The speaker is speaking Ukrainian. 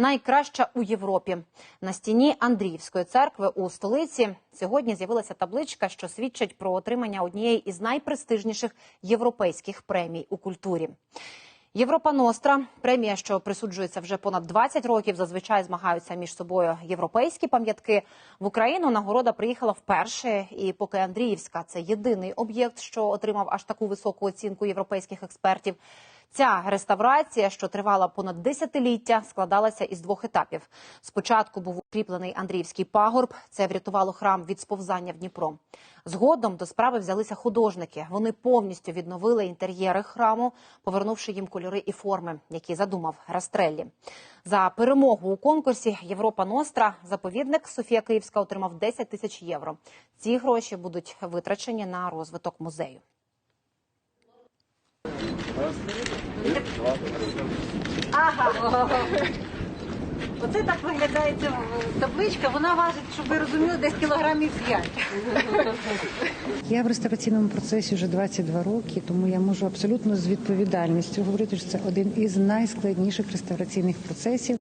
найкраща у Європі. На стіні Андріївської церкви у столиці сьогодні з'явилася табличка, що свідчить про отримання однієї із найпрестижніших європейських премій у культурі. Європа Ностра премія, що присуджується вже понад 20 років. Зазвичай змагаються між собою європейські пам'ятки. В Україну нагорода приїхала вперше. І поки Андріївська це єдиний об'єкт, що отримав аж таку високу оцінку європейських експертів. Ця реставрація, що тривала понад десятиліття, складалася із двох етапів. Спочатку був укріплений Андріївський пагорб. Це врятувало храм від сповзання в Дніпро. Згодом до справи взялися художники. Вони повністю відновили інтер'єри храму, повернувши їм кольори і форми, які задумав Растреллі. За перемогу у конкурсі Європа Ностра заповідник Софія Київська отримав 10 тисяч євро. Ці гроші будуть витрачені на розвиток музею. Оце так виглядає ця табличка. Вона важить, щоб ви розуміли, десь кілограмів 5. Я в реставраційному процесі вже 22 роки, тому я можу абсолютно з відповідальністю говорити, що це один із найскладніших реставраційних процесів.